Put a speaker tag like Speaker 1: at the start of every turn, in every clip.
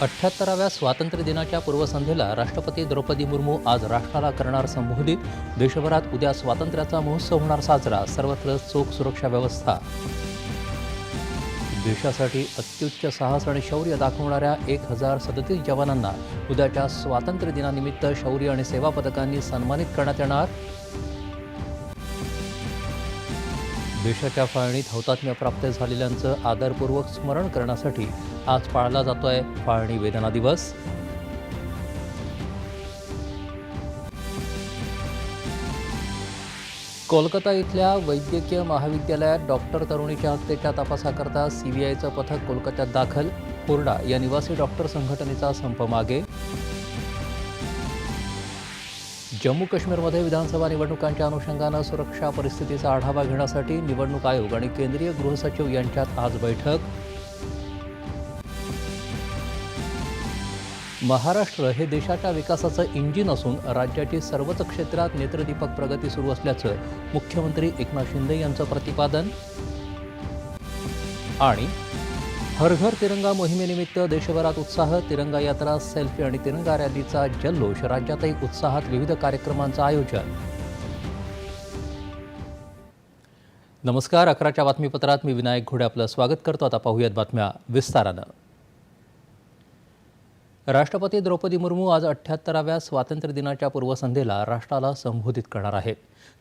Speaker 1: अठ्ठ्याहत्तराव्या स्वातंत्र्य दिनाच्या पूर्वसंध्येला राष्ट्रपती द्रौपदी मुर्मू आज राष्ट्राला करणार संबोधित. देशभरात उद्या स्वातंत्र्याचा महोत्सव होणार साजरा. सर्वत्र चोख सुरक्षा व्यवस्था. देशासाठी अत्युच्च साहस आणि शौर्य दाखवणाऱ्या एक हजार सदतीस जवानांना उद्याच्या स्वातंत्र्य दिनानिमित्त शौर्य आणि सेवा पदकांनी सन्मानित करण्यात येणार. देशाच्या फाळणीत हौतात्म्य प्राप्त झालेल्यांचं आदरपूर्वक स्मरण करण्यासाठी आज पाळला जातोय फाळणी वेदना दिवस. कोलकाता इथल्या वैद्यकीय महाविद्यालयात डॉक्टर तरुणीच्या हत्येच्या तपासाकरता सीबीआयचं पथक कोलकात्यात दाखल. पूर्णा या निवासी डॉक्टर संघटनेचा संप मागे. जम्मू काश्मीरमध्ये विधानसभा निवडणुकांच्या अनुषंगानं सुरक्षा परिस्थितीचा आढावा घेण्यासाठी निवडणूक आयोग आणि केंद्रीय गृहसचिव यांच्यात आज बैठक. महाराष्ट्र हे देशाच्या विकासाचं इंजिन असून राज्याची सर्वच क्षेत्रात नेत्रदीपक प्रगती सुरू असल्याचं मुख्यमंत्री एकनाथ शिंदे यांचं प्रतिपादन. आणि हर घर तिरंगा मोहिमेनिमित्त देशभरात उत्साह तिरंगा यात्रा सेल्फी आणि तिरंगा रॅलीचा जल्लोष राज्यातही उत्साहात विविध कार्यक्रमांचं आयोजन. नमस्कार अकराच्या बातमीपत्रात मी विनायक घोडे आपलं स्वागत करतो. आता पाहूयात बातम्या विस्तारानं. राष्ट्रपती द्रौपदी मुर्मू आज अठ्ठ्याहत्तराव्या स्वातंत्र्य दिनाच्या पूर्वसंध्येला राष्ट्राला संबोधित करणार आहेत.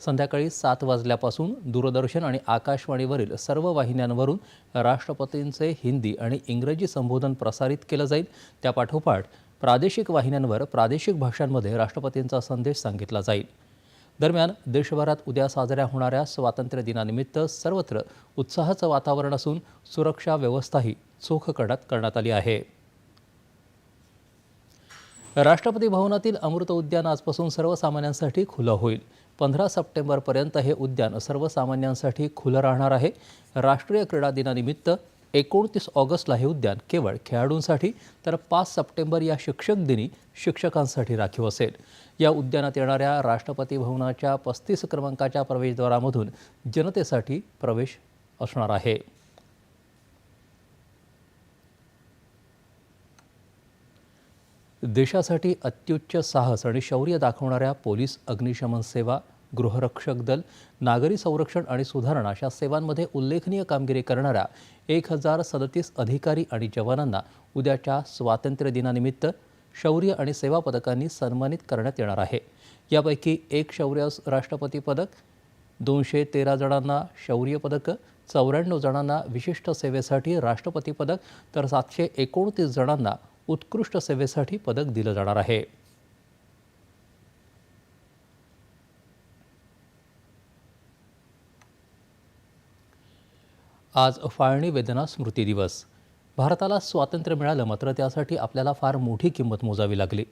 Speaker 1: संध्याकाळी सात वाजल्यापासून दूरदर्शन आणि आकाशवाणीवरील सर्व वाहिन्यांवरून राष्ट्रपतींचे हिंदी आणि इंग्रजी संबोधन प्रसारित केलं जाईल. त्यापाठोपाठ प्रादेशिक वाहिन्यांवर प्रादेशिक भाषांमध्ये राष्ट्रपतींचा संदेश सांगितला जाईल. दरम्यान देशभरात उद्या साजऱ्या होणाऱ्या स्वातंत्र्य दिनानिमित्त सर्वत्र उत्साहाचं वातावरण असून सुरक्षा व्यवस्थाही चोख करण्यात करण्यात आली आहे. राष्ट्रपती भवनातील अमृत उद्यान आजपासून सर्वसामान्यांसाठी खुलं होईल. पंधरा सप्टेंबरपर्यंत हे उद्यान सर्वसामान्यांसाठी खुलं राहणार आहे. राष्ट्रीय क्रीडा दिनानिमित्त एकोणतीस ऑगस्टला हे उद्यान केवळ खेळाडूंसाठी तर पाच सप्टेंबर या शिक्षक दिनी शिक्षकांसाठी राखीव असेल. या उद्यानात येणाऱ्या राष्ट्रपती भवनाच्या पस्तीस क्रमांकाच्या प्रवेशद्वारामधून जनतेसाठी प्रवेश असणार आहे. देशासाठी अत्युच्च साहस आणि शौर्य दाखवणाऱ्या पोलीस अग्निशमन सेवा गृहरक्षक दल नागरी संरक्षण आणि सुधारणा अशा सेवांमध्ये उल्लेखनीय कामगिरी करणाऱ्या एक हजार सदतीस अधिकारी आणि जवानांना उद्याच्या स्वातंत्र्य दिनानिमित्त शौर्य आणि सेवा पदकांनी सन्मानित करण्यात येणार आहे. यापैकी एक शौर्य राष्ट्रपती पदक दोनशे तेरा जणांना शौर्य पदकं चौऱ्याण्णव जणांना विशिष्ट सेवेसाठी राष्ट्रपती पदक तर सातशे एकोणतीस जणांना उत्कृष्ट सेवेसाठी पदक दिलं जाणार आहे. आज फाळणी वेदना स्मृती दिवस. भारताला स्वातंत्र्य मिळालं मात्र त्यासाठी आपल्याला फार मोठी किंमत मोजावी लागली.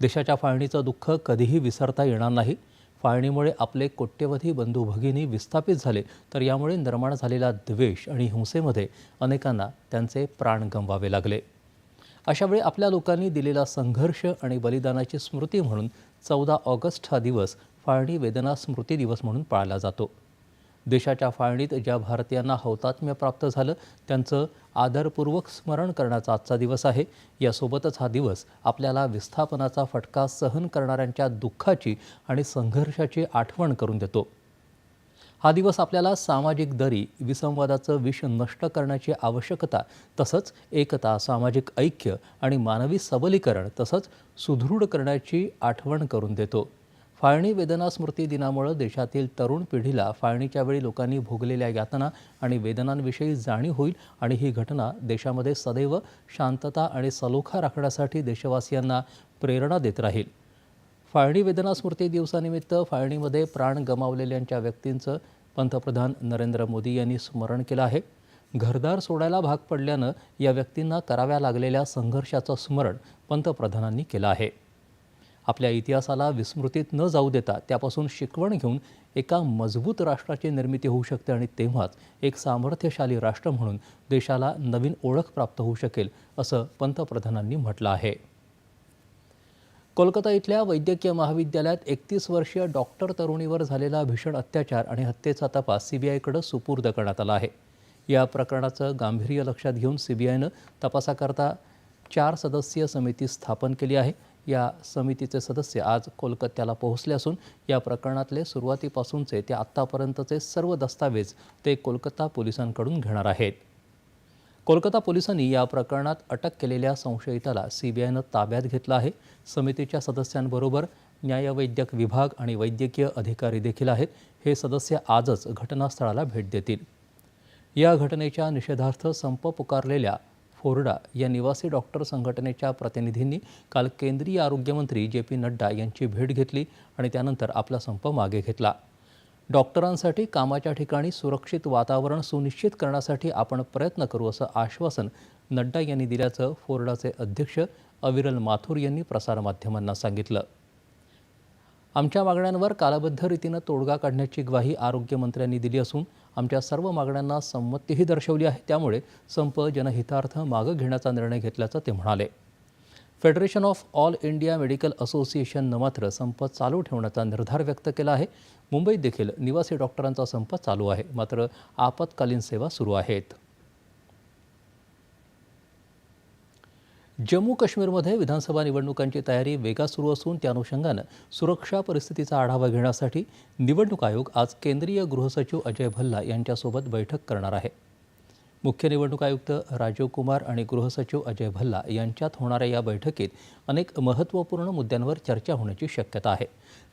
Speaker 1: देशाच्या फाळणीचं दुःख कधीही विसरता येणार नाही. फाळणीमुळे आपले कोट्यवधी बंधू भगिनी विस्थापित झाले तर यामुळे निर्माण झालेला द्वेष आणि हिंसेमध्ये अनेकांना त्यांचे प्राण गमवावे लागले. अशावेळी आपल्या लोकांनी दिलेला संघर्ष आणि बलिदानाची स्मृती म्हणून चौदा ऑगस्ट हा दिवस फाळणी वेदना स्मृती दिवस म्हणून पाळला जातो. देशाच्या फाळणीत ज्या भारतीयांना हौतात्म्य प्राप्त झालं त्यांचं आदरपूर्वक स्मरण करण्याचा आजचा दिवस आहे. यासोबतच हा दिवस आपल्याला विस्थापनाचा फटका सहन करणाऱ्यांच्या दुःखाची आणि संघर्षाची आठवण करून देतो. हा दिवस आपल्याला सामाजिक दरी विसंवादाचं विष नष्ट करण्याची आवश्यकता तसंच एकता सामाजिक ऐक्य आणि मानवी सबलीकरण तसंच सुदृढ करण्याची आठवण करून देतो. फाळणी वेदना स्मृती दिनामुळं देशातील तरुण पिढीला फाळणीच्या वेळी लोकांनी भोगलेल्या यातना आणि वेदनांविषयी जाणीव होईल आणि ही घटना देशामध्ये सदैव शांतता आणि सलोखा राखण्यासाठी देशवासियांना प्रेरणा देत राहील. फाळणी वेदना स्मृती दिवसानिमित्त फाळणीमध्ये प्राण गमावलेल्यांच्या व्यक्तींचं पंतप्रधान नरेंद्र मोदी यांनी स्मरण केलं आहे. घरदार सोडायला भाग पडल्यानं या व्यक्तींना कराव्या लागलेल्या संघर्षाचं स्मरण पंतप्रधानांनी केलं आहे. आपल्या इतिहासाला विस्मृतीत न जाऊ देता त्यापासून शिकवण घेऊन एका मजबूत राष्ट्राची निर्मिती होऊ शकते आणि तेव्हाच एक सामर्थ्यशाली राष्ट्र म्हणून देशाला नवीन ओळख प्राप्त होऊ शकेल असं पंतप्रधानांनी म्हटलं आहे. कोलकाता इथल्या वैद्यकीय महाविद्यालयात एकतीस वर्षीय डॉक्टर तरुणीवर झालेला भीषण अत्याचार आणि हत्येचा तपास सीबीआयकडे सुपूर्द करण्यात आला आहे. या प्रकरणाचं गांभीर्य लक्षात घेऊन सीबीआयनं तपासाकरता चार सदस्यीय समिती स्थापन केली आहे. या समितीचे सदस्य आज कोलकात्याला पोहोचले असून या प्रकरणातले सुरुवातीपासूनचे ते आत्तापर्यंतचे सर्व दस्तावेज ते कोलकाता पोलिसांकडून घेणार आहेत. कोलकाता पोलिसांनी या प्रकरणात अटक केलेल्या संशयिताला सीबीआयनं ताब्यात घेतलं आहे. समितीच्या सदस्यांबरोबर न्यायवैद्यक विभाग आणि वैद्यकीय अधिकारी देखील आहेत. हे सदस्य आजच घटनास्थळाला भेट देतील. या घटनेच्या निषेधार्थ संप पुकारलेल्या फोर्डा या निवासी डॉक्टर संघटनेच्या प्रतिनिधींनी काल केंद्रीय आरोग्यमंत्री जे पी नड्डा यांची भेट घेतली आणि त्यानंतर आपला संप मागे घेतला. डॉक्टरांसाठी कामाच्या ठिकाणी सुरक्षित वातावरण सुनिश्चित करण्यासाठी आपण प्रयत्न करू असं आश्वासन नड्डा यांनी दिल्याचं फोर्डाचे अध्यक्ष अविरल माथुर यांनी प्रसारमाध्यमांना सांगितलं. आमच्या मागण्यांवर कालबद्ध रीतीनं तोडगा काढण्याची ग्वाही आरोग्यमंत्र्यांनी दिली असून आमच्या सर्व मागण्यांना संमतीही दर्शवली आहे. त्यामुळे संप जनहितार्थ मागं घेण्याचा निर्णय घेतल्याचं ते म्हणाले. Federation of all India medical असोसिएशननं मात्र संप चालू ठेवण्याचा निर्धार व्यक्त केला आहे. मुंबईत देखील निवासी डॉक्टरांचा संप चालू आहे. मात्र आपत्कालीन सेवा सुरू आहेत. जम्मू काश्मीरमध्ये विधानसभा निवडणुकांची तयारी वेगात सुरू असून त्या अनुषंगानं सुरक्षा परिस्थितीचा आढावा घेण्यासाठी निवडणूक आयोग आज केंद्रीय गृहसचिव अजय भल्ला यांच्यासोबत बैठक करणार आहे. मुख्य निवडणूक आयुक्त राजीव कुमार आणि गृहसचिव अजय भल्ला यांच्यात होणाऱ्या या बैठकीत अनेक महत्त्वपूर्ण मुद्द्यांवर चर्चा होण्याची शक्यता आहे.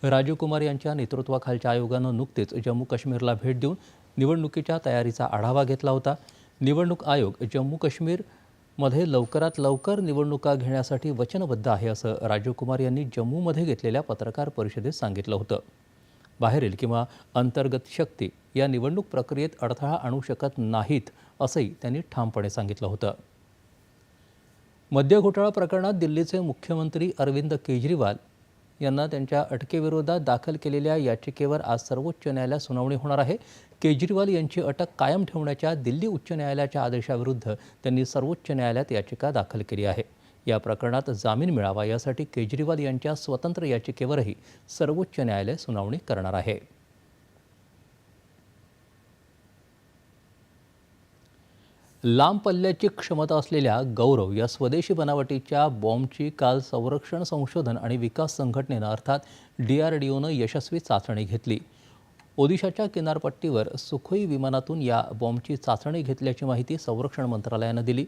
Speaker 1: राजीव कुमार यांच्या नेतृत्वाखालच्या आयोगानं नुकतेच जम्मू काश्मीरला भेट देऊन निवडणुकीच्या तयारीचा आढावा घेतला होता. निवडणूक आयोग जम्मू काश्मीरमध्ये लवकरात लवकर निवडणुका घेण्यासाठी वचनबद्ध आहे असं राजीव कुमार यांनी जम्मूमध्ये घेतलेल्या पत्रकार परिषदेत सांगितलं होतं. बाहेरील किंवा अंतर्गत शक्ती या निवडणूक प्रक्रियेत अडथळा आणू शकत नाहीत असंही त्यांनी ठामपणे सांगितलं होतं. मद्य घोटाळा प्रकरणात दिल्लीचे मुख्यमंत्री अरविंद केजरीवाल यांना त्यांच्या अटकेविरोधात दाखल केलेल्या याचिकेवर आज सर्वोच्च न्यायालयात सुनावणी होणार आहे. केजरीवाल यांची अटक कायम ठेवण्याच्या दिल्ली उच्च न्यायालयाच्या आदेशाविरुद्ध त्यांनी सर्वोच्च न्यायालयात याचिका दाखल केली आहे. या प्रकरणात जामीन मिळावा यासाठी केजरीवाल यांच्या स्वतंत्र याचिकेवरही सर्वोच्च न्यायालय सुनावणी करणार आहे. लांब पल्ल्याची क्षमता असलेल्या गौरव या स्वदेशी बनावटीच्या बॉम्बची काल संरक्षण संशोधन आणि विकास संघटनेनं अर्थात डी आर डी ओनं यशस्वी चाचणी घेतली. ओदिशाच्या किनारपट्टीवर सुखोई विमानातून या बॉम्बची चाचणी घेतल्याची माहिती संरक्षण मंत्रालयानं दिली.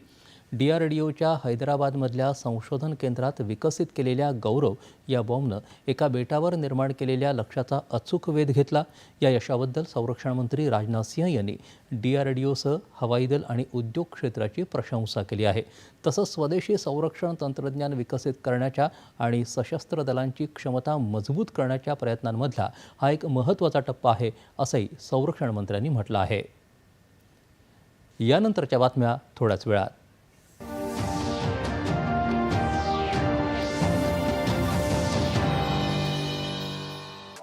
Speaker 1: डी आर डी ओच्या हैदराबादमधल्या संशोधन केंद्रात विकसित केलेल्या गौरव या बॉम्बनं एका बेटावर निर्माण केलेल्या लक्ष्याचा अचूक वेध घेतला. या यशाबद्दल संरक्षण मंत्री राजनाथ सिंह यांनी डी आर डी ओसह हवाई दल आणि उद्योग क्षेत्राची प्रशंसा केली आहे. तसंच स्वदेशी संरक्षण तंत्रज्ञान विकसित करण्याच्या आणि सशस्त्र दलांची क्षमता मजबूत करण्याच्या प्रयत्नांमधला हा एक महत्त्वाचा टप्पा आहे असंही संरक्षण मंत्र्यांनी म्हटलं आहे. यानंतरच्या बातम्या थोड्याच वेळात.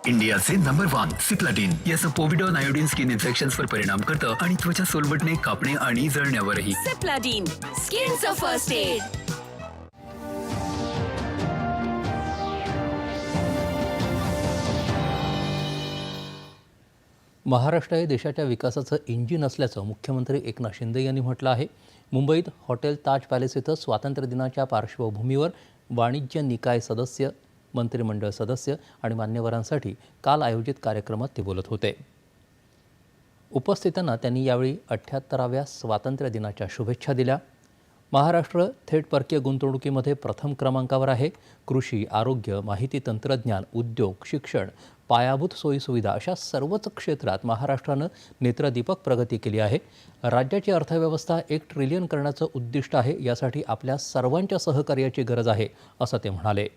Speaker 2: इंडियाचे नंबर वन सिप्लाटिन याचं पोविडॉन आयोडीन स्किन इन्फेक्शन्सवर परिणाम करतं आणि त्वचा सोलवटणे कापणे आणि जळण्यावरही.
Speaker 3: Skin's a first aid.
Speaker 1: Maharashtra हे देशाच्या विकासाचं इंजिन असल्याचं मुख्यमंत्री एकनाथ शिंदे यांनी म्हटलं आहे. मुंबईत हॉटेल ताज पॅलेस इथं स्वातंत्र्य दिनाच्या पार्श्वभूमीवर वाणिज्य निकाय सदस्य मंत्रिमंडळ सदस्य आणि मान्यवरांसाठी काल आयोजित कार्यक्रमात ते बोलत होते. उपस्थितांना त्यांनी यावेळी अठ्ठ्याहत्तराव्या स्वातंत्र्य दिनाच्या शुभेच्छा दिल्या. महाराष्ट्र थेट परकीय गुंतवणुकीमध्ये प्रथम क्रमांकावर आहे. कृषी आरोग्य माहिती तंत्रज्ञान उद्योग शिक्षण पायाभूत सोयीसुविधा अशा सर्वच क्षेत्रात महाराष्ट्रानं नेत्रदीपक प्रगती केली आहे. राज्याची अर्थव्यवस्था एक ट्रिलियन करण्याचं उद्दिष्ट आहे यासाठी आपल्या सर्वांच्या सहकार्याची गरज आहे असं ते म्हणाले.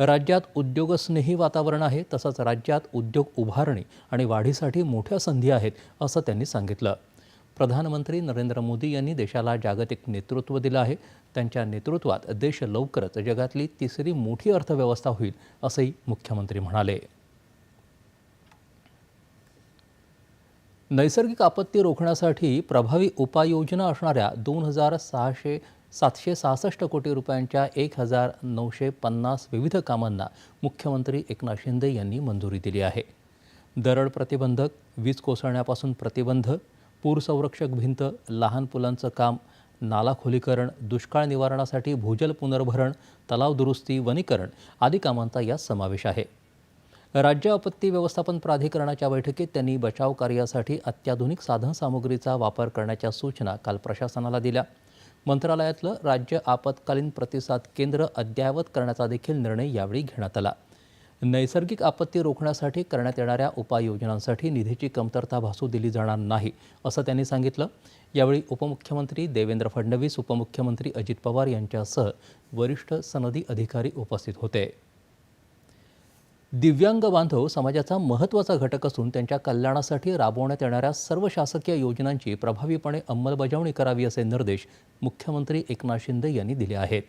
Speaker 1: राज्यात उद्योगस्नेही वातावरण आहे तसंच राज्यात उद्योग उभारणी आणि वाढीसाठी मोठ्या संधी आहेत असं त्यांनी सांगितलं. प्रधानमंत्री नरेंद्र मोदी यांनी देशाला जागतिक नेतृत्व दिलं आहे. त्यांच्या नेतृत्वात देश लवकरच जगातली तिसरी मोठी अर्थव्यवस्था होईल असंही मुख्यमंत्री म्हणाले. नैसर्गिक आपत्ती रोखण्यासाठी प्रभावी उपाययोजना असणाऱ्या दोन हजार सहाशे सातशे सहासष्ट कोटी रुपयांच्या एक हजार नऊशे पन्नास विविध कामांना मुख्यमंत्री एकनाथ शिंदे यांनी मंजुरी दिली आहे. दरड प्रतिबंधक वीज कोसळण्यापासून प्रतिबंध पूर संरक्षक भिंत लहान पुलांचं काम नाला खोलीकरण दुष्काळ निवारणासाठी भूजल पुनर्भरण तलाव दुरुस्ती वनीकरण आदी कामांचा यात समावेश आहे. राज्य आपत्ती व्यवस्थापन प्राधिकरणाच्या बैठकीत त्यांनी बचाव कार्यासाठी अत्याधुनिक साधनसामुग्रीचा वापर करण्याच्या सूचना काल प्रशासनाला दिल्या. मंत्रालयातलं राज्य आपत्कालीन प्रतिसाद केंद्र अद्ययावत करण्याचा देखील निर्णय यावेळी घेण्यात आला. नैसर्गिक आपत्ती रोखण्यासाठी करण्यात येणाऱ्या उपाययोजनांसाठी निधीची कमतरता भासू दिली जाणार नाही असं त्यांनी सांगितलं. यावेळी उपमुख्यमंत्री देवेंद्र फडणवीस उपमुख्यमंत्री अजित पवार यांच्यासह वरिष्ठ सनदी अधिकारी उपस्थित होते. दिव्यांग बांधव समाजाचा महत्त्वाचा घटक असून त्यांच्या कल्याणासाठी राबवण्यात येणाऱ्या सर्व शासकीय योजनांची प्रभावीपणे अंमलबजावणी करावी असे निर्देश मुख्यमंत्री एकनाथ शिंदे यांनी दिले आहेत.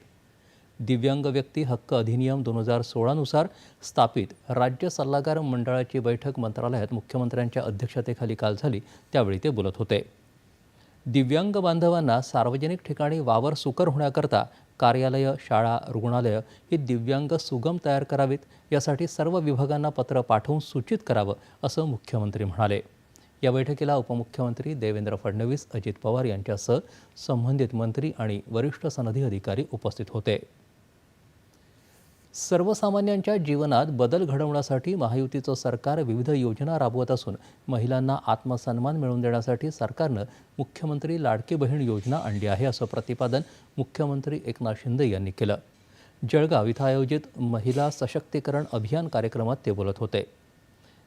Speaker 1: दिव्यांग व्यक्ती हक्क अधिनियम दोन हजार सोळानुसार स्थापित राज्य सल्लागार मंडळाची बैठक मंत्रालयात मुख्यमंत्र्यांच्या अध्यक्षतेखाली काल झाली त्यावेळी ते बोलत होते. दिव्यांग बांधवांना सार्वजनिक ठिकाणी वावर सुकर होण्याकरता कार्यालयं शाळा रुग्णालयं ही दिव्यांग सुगम तयार करावीत. यासाठी सर्व विभागांना पत्र पाठवून सूचित करावं असं मुख्यमंत्री म्हणाले. या बैठकीला उपमुख्यमंत्री देवेंद्र फडणवीस अजित पवार यांच्यासह संबंधित मंत्री आणि वरिष्ठ सनदी अधिकारी उपस्थित होते. सर्वसामान्यांच्या जीवनात बदल घडवण्यासाठी महायुतीचं सरकार विविध योजना राबवत असून महिलांना आत्मसन्मान मिळवून देण्यासाठी सरकारनं मुख्यमंत्री लाडकी बहीण योजना आणली आहे असं प्रतिपादन मुख्यमंत्री एकनाथ शिंदे यांनी केलं. जळगाव इथं आयोजित महिला सशक्तीकरण अभियान कार्यक्रमात ते बोलत होते.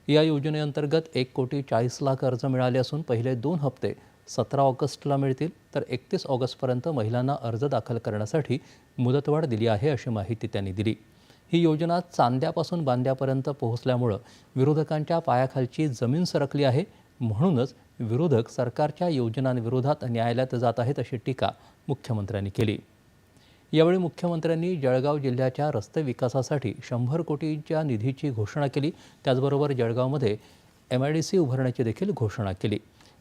Speaker 1: या योजनेअंतर्गत एक कोटी चाळीस लाख अर्ज मिळाले असून पहिले दोन हप्ते सतरा ऑगस्टला मिळतील तर एकतीस ऑगस्टपर्यंत महिलांना अर्ज दाखल करण्यासाठी मुदतवाढ दिली आहे अशी माहिती त्यांनी दिली. ही योजना चांद्यापासून बांद्यापर्यंत पोहोचल्यामुळं विरोधकांच्या पायाखालची जमीन सरकली आहे. म्हणूनच विरोधक सरकारच्या योजनांविरोधात न्यायालयात जात आहेत अशी टीका मुख्यमंत्र्यांनी केली. यावेळी मुख्यमंत्र्यांनी जळगाव जिल्ह्याच्या रस्ते विकासासाठी शंभर कोटींच्या निधीची घोषणा केली. त्याचबरोबर जळगावमध्ये एम आय डी सी उभारण्याची देखील घोषणा केली.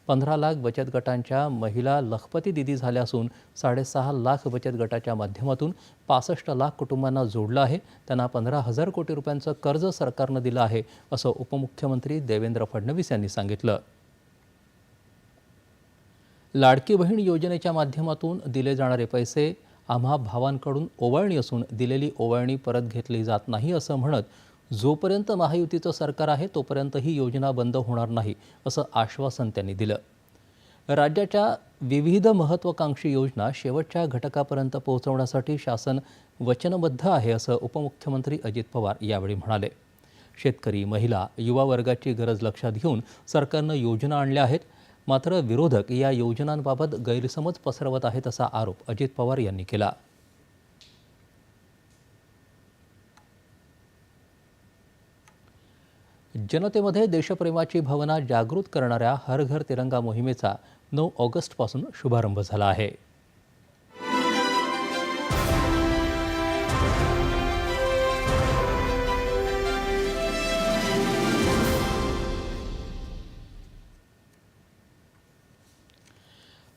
Speaker 1: पंधरा लाख बचत गटांच्या महिला लखपती दिदी झाल्या असून साडेसहा लाख बचत गटाच्या माध्यमातून पासष्ट लाख कुटुंबांना जोडलं आहे. त्यांना पंधरा हजार कोटी रुपयांचं कर्ज सरकारनं दिलं आहे असं उपमुख्यमंत्री देवेंद्र फडणवीस यांनी सांगितलं. लाडकी बहीण योजनेच्या माध्यमातून दिले जाणारे पैसे आम्हा भावांकडून ओवाळणी असून दिलेली ओवाळणी परत घेतली जात नाही असं म्हणत जोपर्यंत महायुतीचं सरकार आहे तोपर्यंत ही योजना बंद होणार नाही असं आश्वासन त्यांनी दिलं. राज्याच्या विविध महत्त्वाकांक्षी योजना शेवटच्या घटकापर्यंत पोहोचवण्यासाठी शासन वचनबद्ध आहे असं उपमुख्यमंत्री अजित पवार यावेळी म्हणाले. शेतकरी महिला युवा वर्गाची गरज लक्षात घेऊन सरकारनं योजना आणल्या आहेत. मात्र विरोधक या योजनांबाबत गैरसमज पसरवत आहेत असा आरोप अजित पवार यांनी केला. जनतेमध्ये देशप्रेमाची भावना जागृत करणाऱ्या हर घर तिरंगा मोहिमेचा नऊ ऑगस्टपासून शुभारंभ झाला आहे.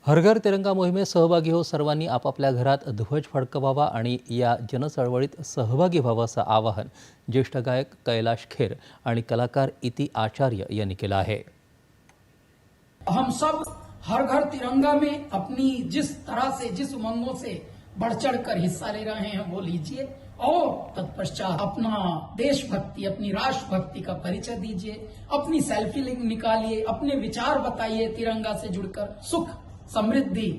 Speaker 1: हर घर तिरंगा मोहिमेत सहभागी हो सर्वांनी आपापल्या घरात ध्वज फडकवावा आणि या जनचळवळीत सहभागी व्हावं असं आवाहन ज्येष्ठ गायक कैलाश खेर आणि कलाकार इति आचार्य यांनी केलं आहे.
Speaker 4: हम सब हर घर तिरंगा में अपनी जिस तरह से जिस उमंगों से बढ़ चढ़ कर हिस्सा ले रहे हैं वो लीजिए। और तत्पश्चात अपना देशभक्ति अपनी राष्ट्रभक्ति का परिचय दीजिए। अपनी सेल्फी लिंक निकालिए अपने विचार बताइए तिरंगा से जुड़कर सुख समृद्धि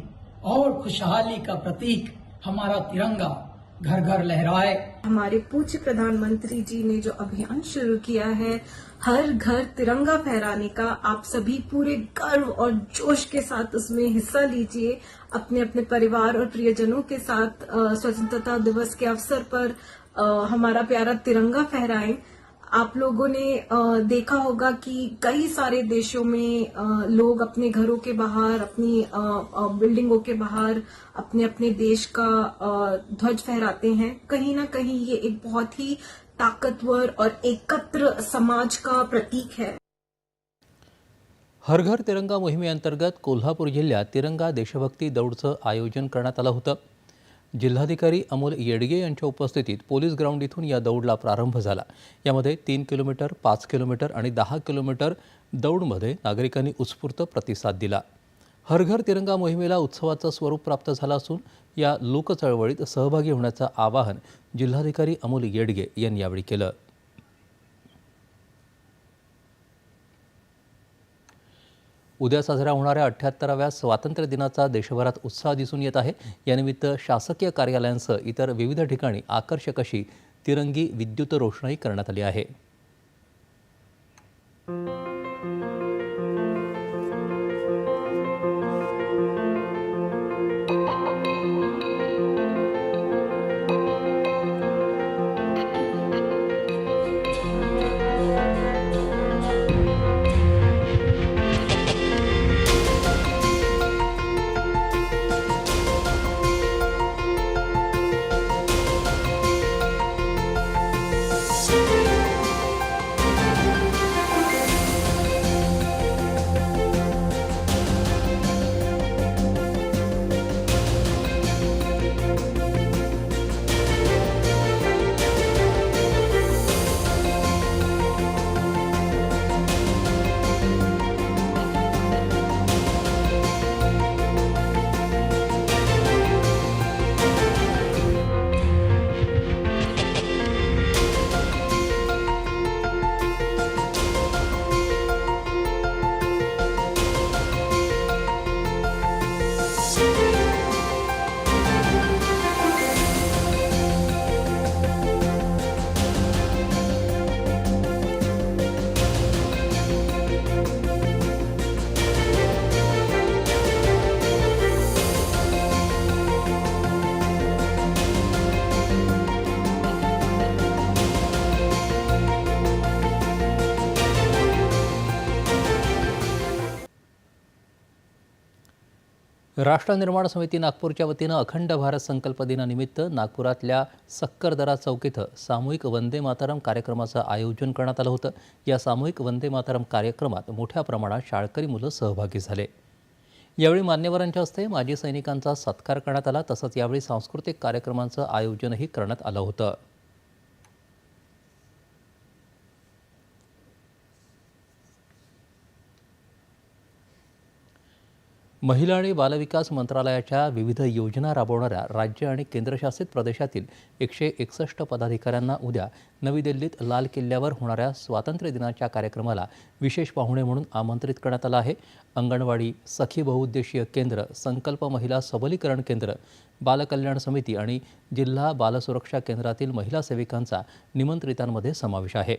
Speaker 4: और खुशहाली का प्रतीक हमारा तिरंगा घर घर लहराए।
Speaker 5: हमारे पूज्य प्रधानमंत्री जी ने जो अभियान शुरू किया है हर घर तिरंगा फहराने का आप सभी पूरे गर्व और जोश के साथ उसमें हिस्सा लीजिए। अपने अपने परिवार और प्रियजनों के साथ स्वतंत्रता दिवस के अवसर पर अ, हमारा प्यारा तिरंगा फहराएँ। आप लोगों ने देखा होगा कि कई सारे देशों में लोग अपने घरों के बाहर अपनी बिल्डिंगों के बाहर अपने अपने देश का ध्वज फहराते हैं। कहीं ना कहीं ये एक बहुत ही ताकतवर और एकत्र समाज का प्रतीक है।
Speaker 1: हर घर तिरंगा मोहिमेअंतर्गत कोल्हापूर जिल्ह्यात तिरंगा देशभक्ती दौडचं आयोजन करण्यात आलं होतं. जिल्हाधिकारी अमोल येडगे यांच्या उपस्थितीत पोलीस ग्राउंड इथून या दौडला प्रारंभ झाला. यामध्ये तीन किलोमीटर पाच किलोमीटर आणि दहा किलोमीटर दौडमध्ये नागरिकांनी उत्स्फूर्त प्रतिसाद दिला. हरघर तिरंगा मोहिमेला उत्सवाचं स्वरूप प्राप्त झालं असून या लोकचळवळीत सहभागी होण्याचं आवाहन जिल्हाधिकारी अमोल येडगे यांनी यावेळी केलं. उद्या साजऱ्या होणाऱ्या अठ्ठ्याहत्तराव्या स्वातंत्र्य दिनाचा देशभरात उत्साह दिसून येत आहे. यानिमित्त शासकीय कार्यालयांसह इतर विविध ठिकाणी आकर्षक अशी तिरंगी विद्युत रोषणाई करण्यात आली आहे. राष्ट्र निर्माण समिती नागपूरच्या वतीनं अखंड भारत संकल्प दिनानिमित्त नागपुरातल्या सक्करदरा चौक इथं सामूहिक वंदे मातरम कार्यक्रमाचं आयोजन करण्यात आलं होतं. या सामूहिक वंदे मातरम कार्यक्रमात मोठ्या प्रमाणात शाळकरी मुलं सहभागी झाले. यावेळी मान्यवरांच्या हस्ते माजी सैनिकांचा सत्कार करण्यात आला तसंच यावेळी सांस्कृतिक कार्यक्रमांचं आयोजनही करण्यात आलं होतं. महिला आणि बालविकास मंत्रालयाच्या विविध योजना राबवणाऱ्या राज्य आणि केंद्रशासित प्रदेशातील एकशे एकसष्ट पदाधिकाऱ्यांना उद्या नवी दिल्लीत लाल किल्ल्यावर होणाऱ्या स्वातंत्र्य दिनाच्या कार्यक्रमाला विशेष पाहुणे म्हणून आमंत्रित करण्यात आलं आहे. अंगणवाडी सखी बहुउद्देशीय केंद्र संकल्प महिला सबलीकरण केंद्र बालकल्याण समिती आणि जिल्हा बालसुरक्षा केंद्रातील महिला सेविकांचा निमंत्रितांमध्ये समावेश आहे.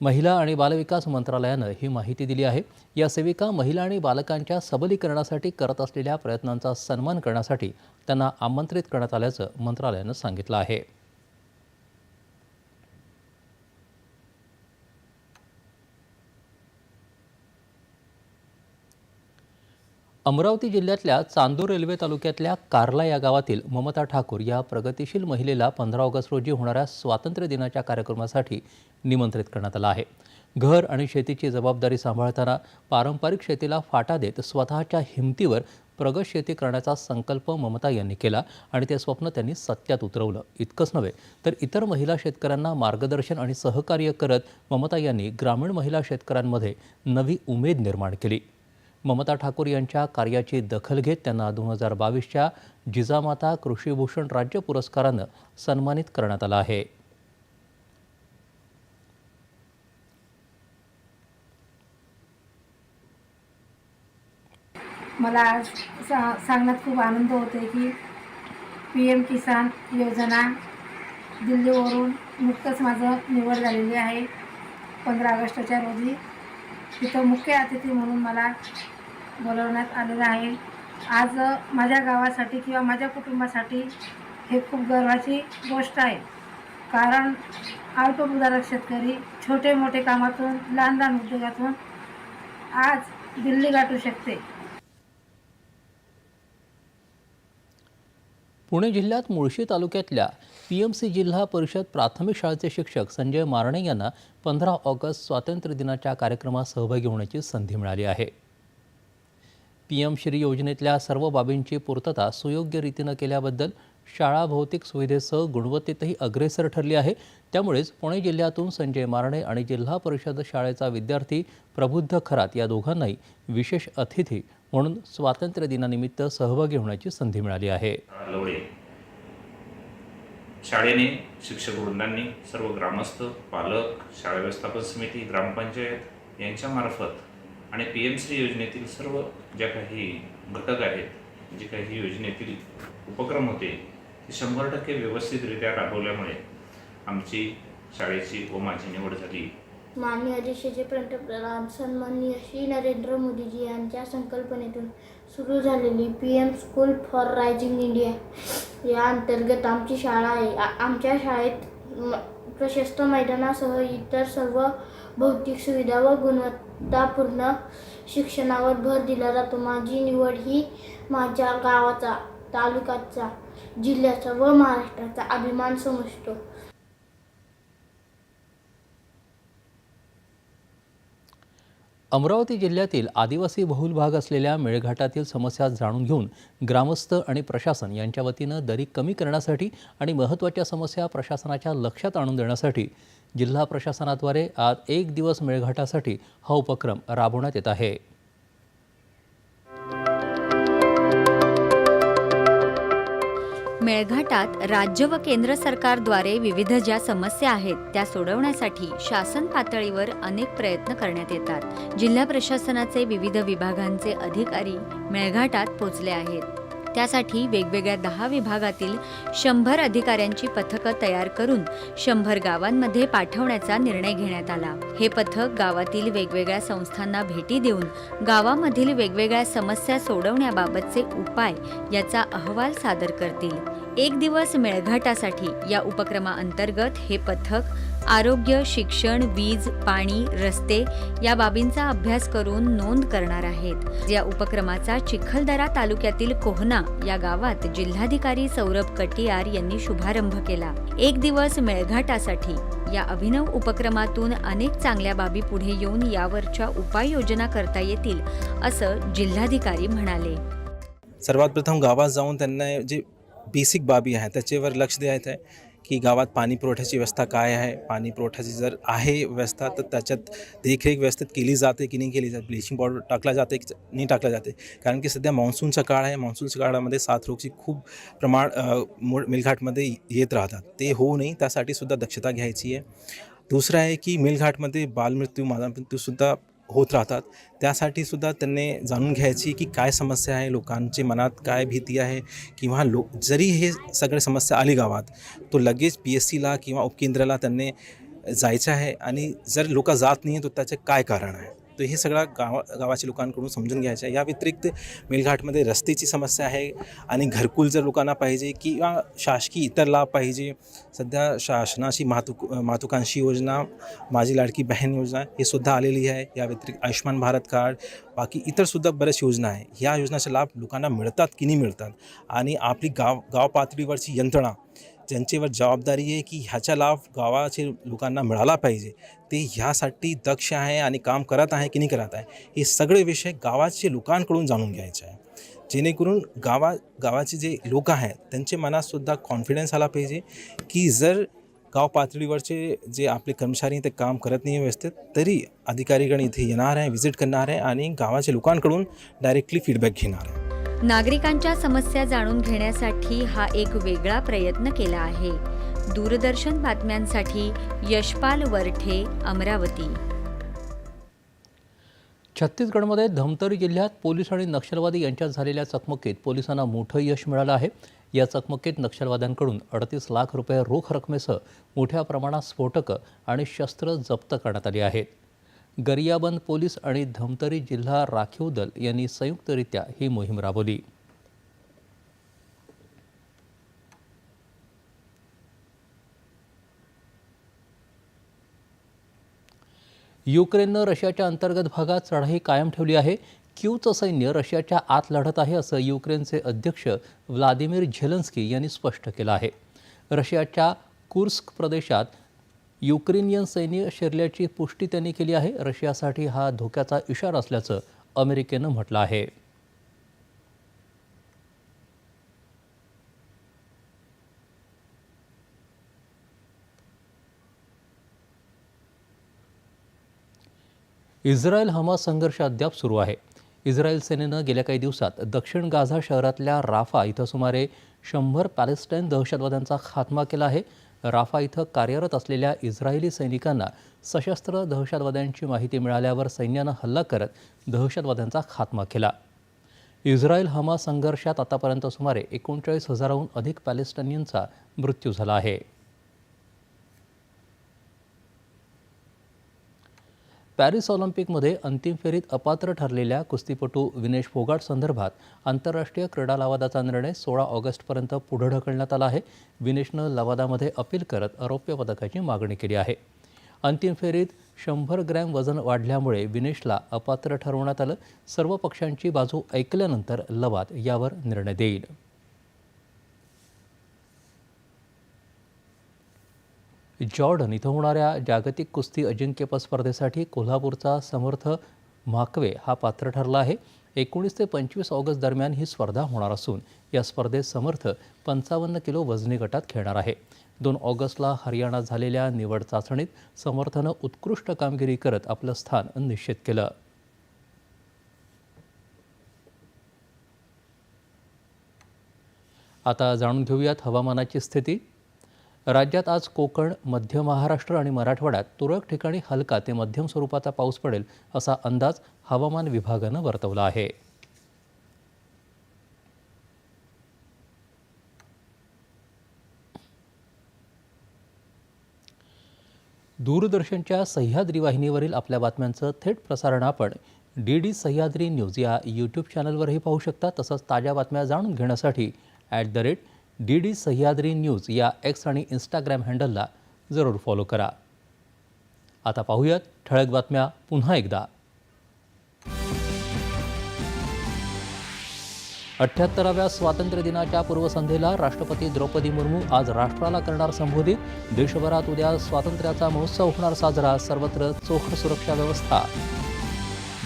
Speaker 1: महिला आणि बालविकास मंत्रालयानं ही माहिती दिली आहे. या सेविका महिला आणि बालकांच्या सबलीकरणासाठी करत असलेल्या प्रयत्नांचा सन्मान करण्यासाठी त्यांना आमंत्रित करण्यात आल्याचं मंत्रालयानं सांगितलं आहे. अमरावती जिल्ह्यातल्या चांदूर रेल्वे तालुक्यातल्या कार्ला या गावातील ममता ठाकूर या प्रगतिशील महिलेला पंधरा ऑगस्ट रोजी होणाऱ्या स्वातंत्र्य दिनाच्या कार्यक्रमासाठी निमंत्रित करण्यात आलं आहे. घर आणि शेतीची जबाबदारी सांभाळताना पारंपरिक शेतीला फाटा देत स्वतःच्या हिमतीवर प्रगत शेती करण्याचा संकल्प ममता यांनी केला आणि ते स्वप्न त्यांनी सत्यात उतरवलं. इतकंच नव्हे तर इतर महिला शेतकऱ्यांना मार्गदर्शन आणि सहकार्य करत ममता यांनी ग्रामीण महिला शेतकऱ्यांमध्ये नवी उमेद निर्माण केली. ममता ठाकूर यांच्या कार्याची दखल घेत त्यांना दोन हजार बावीसच्या जिजामाता कृषीभूषण राज्य पुरस्कारानं सन्मानित करण्यात आलं आहे.
Speaker 6: मला आज सा सांगण्यात खूप आनंद होतो की पी एम किसान योजना दिल्लीवरून नुकतंच माझं निवड झालेली आहे. पंधरा ऑगस्टच्या रोजी तिथं मुख्य अतिथी म्हणून मला बोलवण्यात आलेलं आहे. आज माझ्या गावासाठी किंवा माझ्या कुटुंबासाठी हे खूप गर्वाची गोष्ट आहे. कारण अल्पभूधारक शेतकरी छोटे मोठे कामातून लहान लहान उद्योगातून आज दिल्ली गाठू शकते.
Speaker 1: पुणे जिल्ह्यात मुळशी तालुक्यातल्या पी एम सी जिल्हा परिषद प्राथमिक शाळेचे शिक्षक संजय मारणे यांना पंधरा ऑगस्ट स्वातंत्र्य दिनाच्या कार्यक्रमात सहभागी होण्याची संधी मिळाली आहे. पी एम श्री योजनेतल्या सर्व बाबींची पूर्तता सुयोग्य रीतीनं केल्याबद्दल शाळा भौतिक सुविधेसह गुणवत्तेतही अग्रेसर ठरली आहे. त्यामुळेच पुणे जिल्ह्यातून संजय मारणे आणि जिल्हा परिषद शाळेचा विद्यार्थी प्रबुद्ध खरात या दोघांनाही विशेष अतिथी म्हणून स्वातंत्र्य दिनानिमित्त सहभागी होण्याची संधी मिळाली आहे.
Speaker 7: शाळेने शिक्षक वृंदांनी सर्व ग्रामस्थ पालक शाळा व्यवस्थापन समिती ग्रामपंचायत यांच्यामार्फत आणि पी एम सी योजनेतील सर्व ज्या काही घटक आहेत जे काही योजनेतील उपक्रम होते ते शंभर टक्के व्यवस्थितरित्या राबवल्यामुळे आमची शाळेची व माझी निवड झाली.
Speaker 8: माननीय देशाचे पंतप्रधान सन्माननीय श्री नरेंद्र मोदीजी यांच्या संकल्पनेतून सुरू झालेली P M school for rising India या अंतर्गत आमची शाळा आहे. आमच्या शाळेत प्रशस्त मैदानासह इतर सर्व भौतिक सुविधा व गुणवत्तापूर्ण शिक्षणावर भर दिला जातो. माझी निवड ही माझ्या गावाचा तालुक्याचा जिल्ह्याचा व महाराष्ट्राचा अभिमान समजतो.
Speaker 1: अमरावती जिल्ह्यातील आदिवासी बहुल भाग असलेल्या मेळघाटातील समस्या जाणून घेऊन ग्रामस्थ आणि प्रशासन यांच्या वतीनं दरी कमी करण्यासाठी आणि महत्त्वाच्या समस्या प्रशासनाच्या लक्षात आणून देण्यासाठी जिल्हा प्रशासनाद्वारे आज एक दिवस मेळघाटासाठी हा उपक्रम राबवण्यात येत आहे.
Speaker 9: मेळघाटात राज्य व केंद्र सरकारद्वारे विविध ज्या समस्या आहेत त्या सोडवण्यासाठी शासन पातळीवर अनेक प्रयत्न करण्यात येतात. जिल्हा प्रशासनाचे विविध विभागांचे अधिकारी मेळघाटात पोचले आहेत. त्यासाठी वेगवेगळ्या दहा विभागातील शंभर अधिकाऱ्यांची पथकं तयार करून शंभर गावांमध्ये पाठवण्याचा निर्णय घेण्यात आला. हे पथक गावातील वेगवेगळ्या संस्थांना भेटी देऊन गावामधील वेगवेगळ्या समस्या सोडवण्याबाबतचे उपाय याचा अहवाल सादर करतील. एक दिवस मेळघाटासाठी या उपक्रमाअंतर्गत हे पथक आरोग्य शिक्षण वीज पाणी रस्ते या बाबींचा अभ्यास करून नोंद करणार आहेत. या उपक्रमाचा चिखलदरा तालुक्यातील कोहना या गावात जिल्हाधिकारी सौरभ कटियार यांनी शुभारंभ केला. एक दिवस मेळघाटासाठी या अभिनव उपक्रमातून अनेक चांगल्या बाबी पुढे येऊन यावरच्या उपाययोजना करता येतील असं जिल्हाधिकारी म्हणाले.
Speaker 10: सर्वात प्रथम गावात जाऊन त्यांना जे बेसिक बाबी आहे त्याच्यावर लक्ष द्यायचं आहे की गावात पाणी पुरवठ्याची व्यवस्था काय आहे? पाणी पुरवठ्याची जर आहे व्यवस्था तर त्याच्यात देखरेख व्यवस्थित केली जाते की नाही केली जाते? ब्लिचिंग पावडर टाकला जाते की नाही टाकला जाते? कारण की सध्या मान्सूनचा काळ आहे. मान्सूनच्या काळामध्ये साथरोगची खूप प्रमाण अ, मिलघाटमध्ये येत राहतात. ते होऊ नये त्यासाठी सुद्धा दक्षता घ्यायची आहे. दुसरं आहे की मिलघाटमध्ये बालमृत्यू मातामृत्यूसुद्धा होत राहतात. त्यासाठी सुद्धा त्यांनी जाणून घ्यायची की काय समस्या आहे लोकांचे मनात काय भीती आहे किंवा लो जरी हे सगळे समस्या आली गावात तो लगेच पी एस सीला किंवा उपकेंद्राला त्यांनी जायचं आहे आणि जर लोक जात नाही तर त्याचे काय कारण आहे? तर हे सगळं गावा गावाच्या लोकांकडून समजून घ्यायचं आहे. या व्यतिरिक्त मेलघाटमध्ये रस्त्याची समस्या आहे आणि घरकुल जर लोकांना पाहिजे किंवा शासकीय इतर लाभ पाहिजे सध्या शासनाची मातुक मातुकांशी योजना माझी लाडकी बहन योजना हे सुद्धा आलेली आहे. या व्यतिरिक्त आयुष्यमान भारत कार्ड बाकी इतरसुद्धा बऱ्याच योजना आहे. ह्या योजनाचे लाभ लोकांना मिळतात की नाही मिळतात? आणि आपली गाव गाव पातळीवरची यंत्रणा ज्यांच्यावर जबाबदारी आहे की ह्याचा लाभ गावाचे लोकांना मिळाला पाहिजे ते ह्यासाठी दक्ष आहे आणि काम करत आहे की नाही करत आहे हे सगळे विषय गावाचे लोकांकडून जाणून घ्यायचे आहे. जेणेकरून गावा गावाचे जे लोक आहेत त्यांच्या मनातसुद्धा कॉन्फिडन्स आला पाहिजे की जर गाव पातळीवरचे जे आपले कर्मचारी ते काम करत नाही व्यवस्थित तरी अधिकारीगण इथे येणार आहे व्हिजिट करणार आहे आणि गावाच्या लोकांकडून डायरेक्टली फीडबॅक घेणार आहे.
Speaker 9: नागरिकांच्या समस्या जाणून घेण्यासाठी हा एक वेगळा प्रयत्न केला आहे. दूरदर्शन बातम्यांसाठी यशपाल वरठे अमरावती.
Speaker 1: छत्तीसगडमध्ये धमतरी जिल्ह्यात पोलीस आणि नक्षलवादी यांच्यात झालेल्या चकमकीत पोलिसांना मोठं यश मिळालं आहे. या चकमकीत नक्षलवाद्यांकडून अडतीस लाख रुपये रोख रकमेसह मोठ्या प्रमाणात स्फोटकं आणि शस्त्र जप्त करण्यात आली आहेत. गरियाबंद पोलीस आणि धमतरी जिल्हा राखीव दल यांनी संयुक्तरित्या ही मोहीम राबवली. युक्रेननं रशियाच्या अंतर्गत भागात चढाई कायम ठेवली आहे. क्यूचं सैन्य रशियाच्या आत लढत आहे असं युक्रेनचे अध्यक्ष व्लादिमीर झेलन्स्की यांनी स्पष्ट केलं आहे. रशियाच्या कुर्स्क प्रदेशात युक्रेनियन सैन्य शिरल्याची पुष्टी त्यांनी केली आहे. रशियासाठी हा धोक्याचा इशारा असल्याचं अमेरिकेनं म्हटलं आहे. इस्रायल हमास संघर्ष अद्याप सुरू आहे. इस्रायल सेनेनं गेल्या काही दिवसात दक्षिण गाझा शहरातल्या राफा इथं सुमारे शंभर पॅलेस्टाईन दहशतवाद्यांचा खात्मा केला आहे. राफा इथं कार्यरत असलेल्या इस्रायली सैनिकांना सशस्त्र दहशतवाद्यांची माहिती मिळाल्यावर सैन्यानं हल्ला करत दहशतवाद्यांचा खात्मा केला. इस्रायल हमास संघर्षात आतापर्यंत सुमारे एकोणचाळीस हजाराहून अधिक पॅलेस्टिनियनचा मृत्यू झाला आहे. पॅरिस ऑलिम्पिकमध्ये अंतिम फेरीत अपात्र ठरलेल्या कुस्तीपटू विनेश फोगाट संदर्भात आंतरराष्ट्रीय क्रीडा लवादाचा निर्णय सोळा ऑगस्टपर्यंत पुढे ढकलण्यात आला आहे. विनेशनं लवादामध्ये अपील करत आरोप्य पदकाची मागणी केली आहे. अंतिम फेरीत शंभर ग्रॅम वजन वाढल्यामुळे विनेशला अपात्र ठरवण्यात आलं. सर्व पक्षांची बाजू ऐकल्यानंतर लवाद यावर निर्णय देईल. जॉर्डन इथं होणाऱ्या जागतिक कुस्ती अजिंक्यपद स्पर्धेसाठी कोल्हापूरचा समर्थ माकवे हा पात्र ठरला आहे. एकोणीस ते पंचवीस ऑगस्ट दरम्यान ही स्पर्धा होणार असून या स्पर्धेत समर्थ पंचावन्न किलो वजनी गटात खेळणार आहे. दोन ऑगस्टला हरियाणात झालेल्या निवड चाचणीत समर्थनं उत्कृष्ट कामगिरी करत आपलं स्थान निश्चित केलं. आता जाणून घेऊयात हवामानाची स्थिती. राज्यात आज कोकण मध्य महाराष्ट्र आणि मराठवाड्यात तुरळक ठिकाणी हलका ते मध्यम स्वरूपाचा पाऊस पडेल असा अंदाज हवामान विभागानं वर्तवला आहे. दूरदर्शनच्या सह्याद्री वाहिनीवरील आपल्या बातम्यांचं थेट प्रसारण आपण डी डी सह्याद्री न्यूज या यूट्यूब चॅनलवरही पाहू शकता तसंच ताज्या बातम्या जाणून घेण्यासाठी at the rate D D Sahyadri news या एक्स आणि इंस्टाग्राम हँडलला जरूर फॉलो करा. आता पाहूयात ठळक बातम्या पुन्हा एकदा. अठ्ठ्याहत्तराव्या स्वातंत्र्य दिनाच्या पूर्वसंध्येला राष्ट्रपती द्रौपदी मुर्मू आज राष्ट्राला करणार संबोधित देशभरात उद्या स्वातंत्र्याचा महोत्सव होणार साजरा सर्वत्र चोख सुरक्षा व्यवस्था.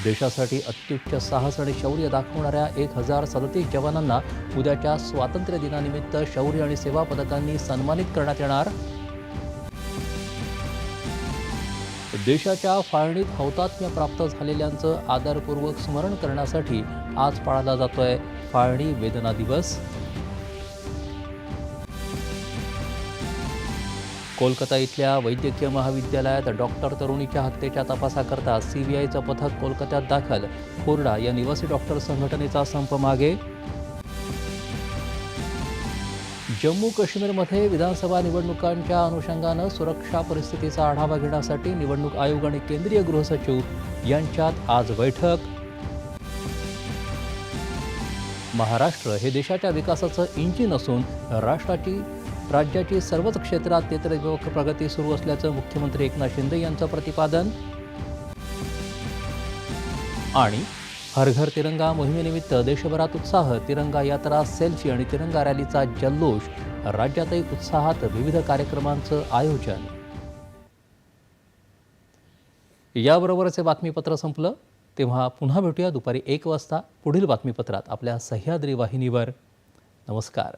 Speaker 1: देशासाठी अत्युच्च साहस आणि शौर्य दाखवणाऱ्या एक हजार सदतीस जवानांना उद्याच्या स्वातंत्र्य दिनानिमित्त शौर्य आणि सेवा पदकांनी सन्मानित करण्यात येणार. देशाच्या फाळणीत हौतात्म्य प्राप्त झालेल्यांचं आदरपूर्वक स्मरण करण्यासाठी आज पाळला जातोय फाळणी वेदना दिवस. कोलकाता इथल्या वैद्यकीय महाविद्यालयात डॉक्टर तरुणीच्या हत्येच्या तपासाकरता सीबीआयचं पथक कोलकात्यात दाखल. कोरडा या निवासी डॉक्टर संघटनेचा संप मागे. जम्मू काश्मीरमध्ये विधानसभा निवडणुकांच्या अनुषंगानं सुरक्षा परिस्थितीचा आढावा घेण्यासाठी निवडणूक आयोग आणि केंद्रीय गृहसचिव यांच्यात आज बैठक. महाराष्ट्र हे देशाच्या विकासाचं इंजिन असून राष्ट्राची राज्याची सर्वच क्षेत्रात तेत्र प्रगती सुरू असल्याचं मुख्यमंत्री एकनाथ शिंदे यांचं प्रतिपादन. आणि हर घर तिरंगा मोहिमेनिमित्त देशभरात उत्साह तिरंगा यात्रा सेल्फी आणि तिरंगा रॅलीचा जल्लोष राज्यातही उत्साहात विविध कार्यक्रमांचं आयोजन. याबरोबरच हे बातमीपत्र संपलं. तेव्हा पुन्हा भेटूया दुपारी एक वाजता. पुढील बातमीपत्रात आपल्या सह्याद्री वाहिनीवर. नमस्कार.